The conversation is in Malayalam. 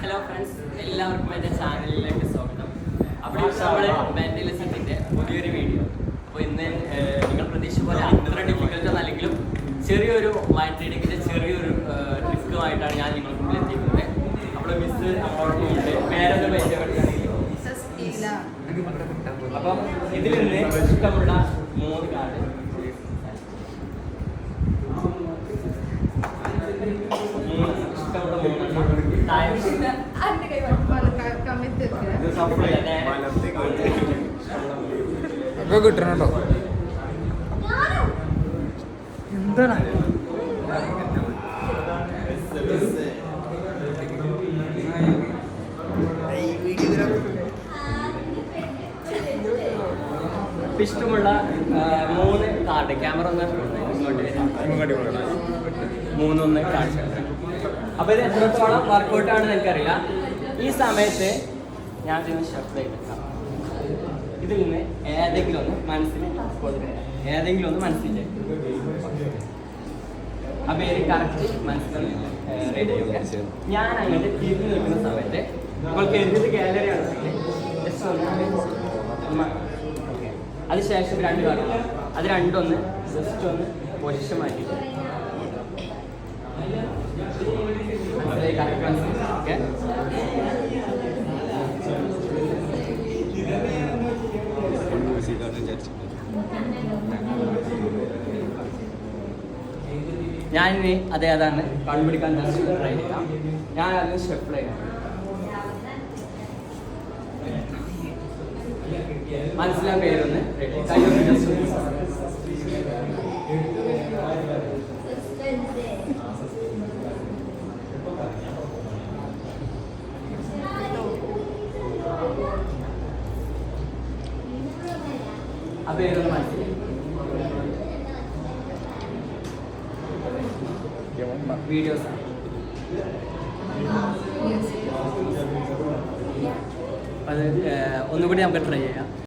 ഹലോ ഫ്രണ്ട്സ് എല്ലാവർക്കും എന്റെ ചാനലിലേക്ക് സ്വാഗതം. അപ്പോൾ നമ്മുടെ മെന്റലിസത്തിന്റെ പുതിയൊരു വീഡിയോ. അപ്പോൾ ഇന്ന് നിങ്ങൾ പ്രതീക്ഷ പോലെ അത്ര ഡിഫിക്കൽട്ട് അല്ലെങ്കിലും ചെറിയൊരു മൈൻഡ് റീഡിങ്ങിന്റെ ചെറിയൊരു ട്രിക്കുമായിട്ടാണ് ഞാൻ നിങ്ങൾക്ക് മുമ്പിൽ എത്തിക്കുന്നത് അപ്പോൾ മിസ് നമ്മളോടൊപ്പം ഉണ്ട്. പേരൊന്ന് പരിചയപ്പെടുകയാണെങ്കിൽ സസ്റ്റീല അപ്പം ഇതിൽ നിന്ന് ഇഷ്ടമുള്ള മൂന്ന് കാർഡ് ഒക്കെ കിട്ടണുണ്ടോ എന്താണ്? ഇഷ്ടമുള്ള മൂന്ന് കാർഡ്. ക്യാമറ ഒന്ന് ഇങ്ങോട്ട്. മൂന്നൊന്ന് കാണിച്ചു അപ്പൊ ഇത് എത്രത്തോളം വർക്കൗട്ട് ആണെന്ന് എനിക്കറിയില്ല. ഈ സമയത്ത് ഞാൻ ഇതിന് ഷഫിൾ ചെയ്തെടുക്കാം ഇതിൽ നിന്ന് ഏതെങ്കിലും ഒന്ന് മനസ്സിൽ കൊടുക്കുക ഏതെങ്കിലും ഒന്ന് മനസ്സിൽ അപ്പൊ ഇത് കറക്റ്റ് മനസ്സിൽ റെഡി ചെയ്യുക ഞാൻ അങ്ങോട്ട് തിരിഞ്ഞു നിൽക്കുന്ന സമയത്ത് നമ്മൾക്ക് എന്തിന് ഗാലറി ഓക്കെ. അതിനുശേഷം രണ്ട് കാര്യങ്ങൾ അത് രണ്ടൊന്ന് ജസ്റ്റ് ഒന്ന് പൊസിഷൻ മാറ്റി മനസ്സിലായി കറക്റ്റ് മനസ്സിലായി ഓക്കെ? ഞാനിനി അതേതാണ് കണ്ടുപിടിക്കാൻ ജസ്റ്റ് ട്രൈ ചെയ്യാം ഞാൻ അതിന് സ്റ്റെപ്പ് ചെയ്യാം പേരൊന്ന്. Ready. വീഡിയോസ് അത് ഒന്നുകൂടി നമുക്ക് ട്രൈ ചെയ്യാം.